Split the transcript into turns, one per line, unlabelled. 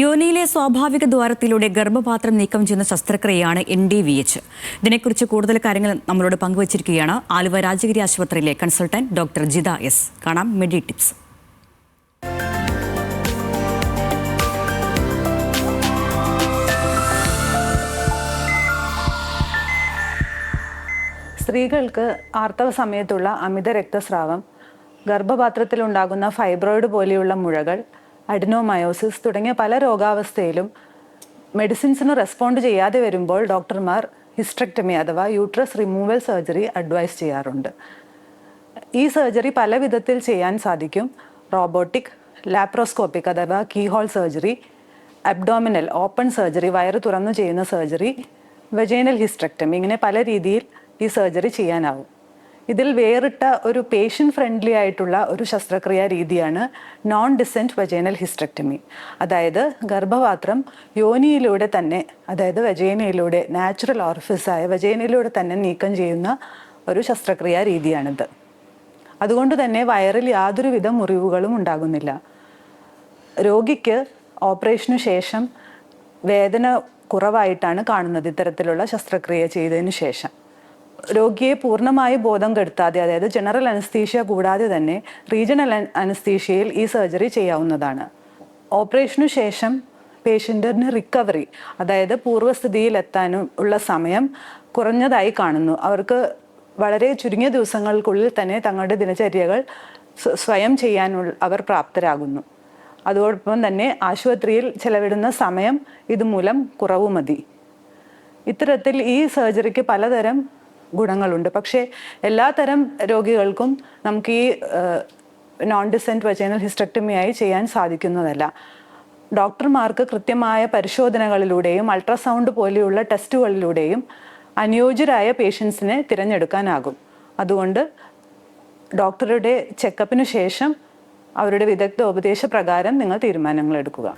യോനിയിലെ സ്വാഭാവിക ദ്വാരത്തിലൂടെ ഗർഭപാത്രം നീക്കം ചെയ്യുന്ന ശസ്ത്രക്രിയയാണ് എൻ ഡി വി എച്ച് ഇതിനെക്കുറിച്ച് കൂടുതൽ കാര്യങ്ങൾ നമ്മളോട് പങ്കുവച്ചിരിക്കുകയാണ്. ആലുവ രാജഗിരി ആശുപത്രിയിലെ കൺസൾട്ടന്റ് ഡോക്ടർ ജിത എസ്. കാണാം മെഡി ടിപ്സ്.
സ്ത്രീകൾക്ക് ആർത്തവ സമയത്തുള്ള അമിത രക്തസ്രാവം ഗർഭപാത്രത്തിലുണ്ടാകുന്ന ഫൈബ്രോയിഡ് പോലെയുള്ള മുഴകൾ അഡിനോമയോസിസ് തുടങ്ങിയ പല രോഗാവസ്ഥയിലും മെഡിസിൻസിന് റെസ്പോണ്ട് ചെയ്യാതെ വരുമ്പോൾ ഡോക്ടർമാർ ഹിസ്ട്രക്ടമി അഥവാ യൂട്രസ് റിമൂവൽ സർജറി അഡ്വൈസ് ചെയ്യാറുണ്ട്. ഈ സർജറി പല വിധത്തിൽ ചെയ്യാൻ സാധിക്കും. റോബോട്ടിക് ലാപ്രോസ്കോപ്പിക് അഥവാ keyhole surgery abdominal open surgery വയറ് തുറന്നു ചെയ്യുന്ന സർജറി വെജൈനൽ ഹിസ്ട്രക്ടമി ഇങ്ങനെ പല രീതിയിൽ ഈ സർജറി ചെയ്യാനാവും. ഇതിൽ വേറിട്ട ഒരു പേഷ്യന്റ് ഫ്രണ്ട്ലി ആയിട്ടുള്ള ഒരു ശസ്ത്രക്രിയാ രീതിയാണ് നോൺ ഡിസെന്റ് വജേനൽ ഹിസ്ട്രക്ടമി അതായത് ഗർഭപാത്രം യോനിയിലൂടെ തന്നെ അതായത് വജേനയിലൂടെ നാച്ചുറൽ ഓർഫിസായ വജേനയിലൂടെ തന്നെ നീക്കം ചെയ്യുന്ന ഒരു ശസ്ത്രക്രിയാ രീതിയാണിത്. അതുകൊണ്ട് തന്നെ വയറിൽ യാതൊരുവിധ മുറിവുകളും ഉണ്ടാകുന്നില്ല. രോഗിക്ക് ഓപ്പറേഷന് ശേഷം വേദന കുറവായിട്ടാണ് കാണുന്നത് ഇത്തരത്തിലുള്ള ശസ്ത്രക്രിയ ചെയ്തതിനു ശേഷം. രോഗിയെ പൂർണമായി ബോധം കെടുത്താതെ അതായത് ജനറൽ അനസ്തീഷ്യ കൂടാതെ തന്നെ റീജിയണൽ അനസ്തീഷ്യയിൽ ഈ സർജറി ചെയ്യാവുന്നതാണ്. ഓപ്പറേഷനു ശേഷം പേഷ്യന്റിന് റിക്കവറി അതായത് പൂർവസ്ഥിതിയിൽ എത്താനും ഉള്ള സമയം കുറഞ്ഞതായി കാണുന്നു. അവർക്ക് വളരെ ചുരുങ്ങിയ ദിവസങ്ങൾക്കുള്ളിൽ തന്നെ തങ്ങളുടെ ദിനചര്യകൾ സ്വയം ചെയ്യാനുള്ള അവർ പ്രാപ്തരാകുന്നു. അതോടൊപ്പം തന്നെ ആശുപത്രിയിൽ ചെലവിടുന്ന സമയം ഇതുമൂലം കുറവ് മതി ഇത്തരത്തിൽ ഈ സർജറിക്ക് പലതരം ഗുണങ്ങളുണ്ട്. പക്ഷേ എല്ലാതരം രോഗികൾക്കും നമുക്ക് ഈ നോൺ ഡിസെന്റ് വജൈനൽ ഹിസ്റ്റക്ടമിയായി ചെയ്യാൻ സാധിക്കുന്നതല്ല. ഡോക്ടർമാർക്ക് കൃത്യമായ പരിശോധനകളിലൂടെയും അൾട്രാസൗണ്ട് പോലെയുള്ള ടെസ്റ്റുകളിലൂടെയും അനുയോജ്യരായ പേഷ്യൻസിനെ തിരഞ്ഞെടുക്കാനാകും. അതുകൊണ്ട് ഡോക്ടറുടെ ചെക്കപ്പിനു ശേഷം അവരുടെ വിദഗ്ധ ഉപദേശപ്രകാരം നിങ്ങൾ തീരുമാനങ്ങൾ എടുക്കുക.